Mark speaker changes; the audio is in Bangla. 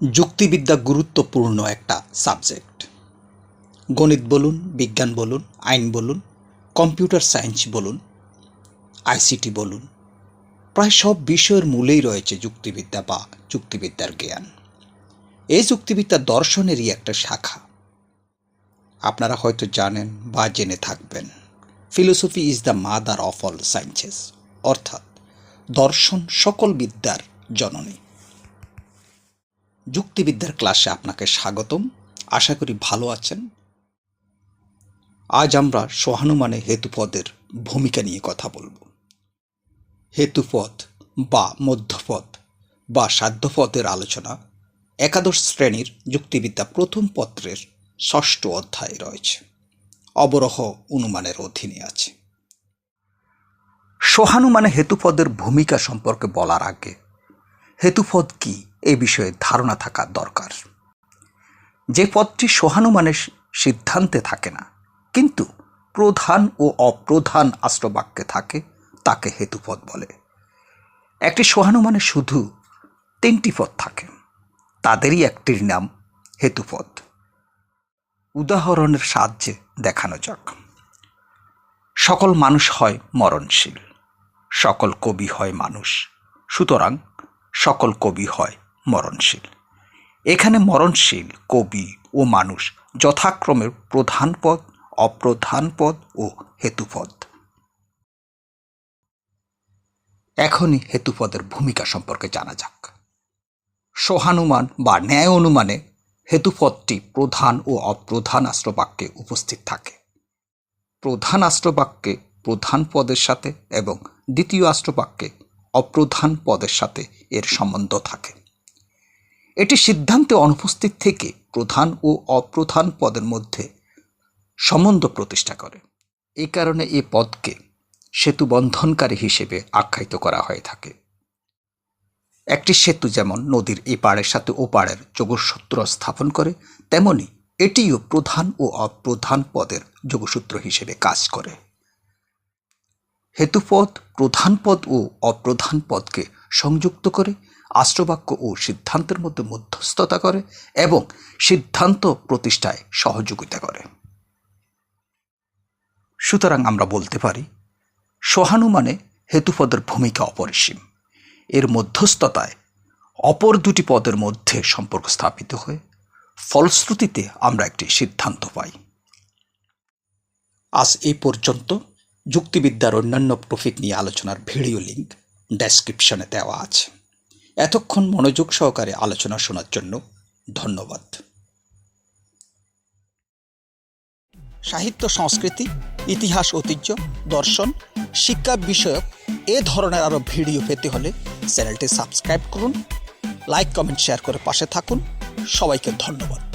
Speaker 1: যুক্তিবিদ্যা গুরুত্বপূর্ণ একটা সাবজেক্ট। গণিত বলুন, বিজ্ঞান বলুন, আইন বলুন, কম্পিউটার সায়েন্স বলুন, আইসিটি বলুন, প্রায় সব বিষয়ের মূলেই রয়েছে যুক্তিবিদ্যা বা যুক্তিবিদ্যার জ্ঞান। এই যুক্তিবিদ্যা দর্শনেরই একটা শাখা। আপনারা হয়তো জানেন বা জেনে থাকবেন philosophy is the mother of all sciences অর্থাৎ দর্শন সকল বিদ্যার জননী। যুক্তিবিদ্যার ক্লাসে আপনাকে স্বাগতম। আশা করি ভালো আছেন। আজ আমরা সহানুমানে হেতুপদের ভূমিকা নিয়ে কথা বলব। হেতুপদ বা মধ্যপদ বা সাধ্যপদের আলোচনা একাদশ শ্রেণির যুক্তিবিদ্যা প্রথম পত্রের ষষ্ঠ অধ্যায়ে রয়েছে। অবরহ অনুমানের অধীনে আছে। সহানুমানে হেতুপদের ভূমিকা সম্পর্কে বলার আগে, হেতুপদ কি? এ বিষয়ে ধারণা থাকা দরকার। যে পদটি সহানুমানের সিদ্ধান্তে থাকে না, কিন্তু প্রধান ও অপ্রধান আশ্রবাক্যে থাকে, তাকে হেতুপদ বলে। একটি সহানুমানে শুধু তিনটি পদ থাকে, তাদেরই একটির নাম হেতুপদ। উদাহরণের সাহায্যে দেখানো যাক। সকল মানুষ হয় মরণশীল, সকল কবি হয় মানুষ, সুতরাং সকল কবি হয় মরণশীল। এখানে মরণশীল কবি ও মানুষ যথাক্রমে প্রধান পদ, অপ্রধান পদ ও হেতুপদ। এখনই হেতুপদের ভূমিকা সম্পর্কে জানা যাক। সহানুমান বা ন্যায় অনুমানে হেতুপদটি প্রধান ও অপ্রধান আশ্রবাক্যে উপস্থিত থাকে। প্রধান আশ্রবাক্যে প্রধান পদের সাথে এবং দ্বিতীয় আশ্রবাক্যে অপ্রধান পদের সাথে এর সম্বন্ধ থাকে। এটি সিদ্ধান্তে অনুপস্থিত থেকে প্রধান ও অপ্রধান পদের মধ্যে সম্বন্ধ প্রতিষ্ঠা করে। এই কারণে এ পদকে সেতু বন্ধনকারী হিসেবে আখ্যায়িত করা হয়ে থাকে। একটি সেতু যেমন নদীর এই পাড়ের সাথে ও পাড়ের যোগসূত্র স্থাপন করে, তেমনি এটিও প্রধান ও অপ্রধান পদের যোগসূত্র হিসেবে কাজ করে। হেতুপদ প্রধান পদ ও অপ্রধান পদকে সংযুক্ত করে আশ্রবাক্য ও সিদ্ধান্তের মধ্যে মধ্যস্থতা করে এবং সিদ্ধান্ত প্রতিষ্ঠায় সহযোগিতা করে। সুতরাং আমরা বলতে পারি, সহানুমানে হেতুপদের ভূমিকা অপরিসীম। এর মধ্যস্থতায় অপর দুটি পদের মধ্যে সম্পর্ক স্থাপিত হয়ে ফলশ্রুতিতে আমরা একটি সিদ্ধান্ত পাই। আজ এই পর্যন্ত যুক্তিবিদ্যার অন্যান্য প্রফিট নিয়ে আলোচনার ভিডিও লিঙ্ক ডেসক্রিপশনে দেওয়া আছে। এতক্ষণ মনোযোগ সহকারে আলোচনা শোনার জন্য ধন্যবাদ। সাহিত্য, সংস্কৃতি, ইতিহাস, ঐতিহ্য, দর্শন, শিক্ষা বিষয়ক এ ধরনের আরও ভিডিও পেতে হলে চ্যানেলটি সাবস্ক্রাইব করুন, লাইক, কমেন্ট, শেয়ার করে পাশে থাকুন। সবাইকে ধন্যবাদ।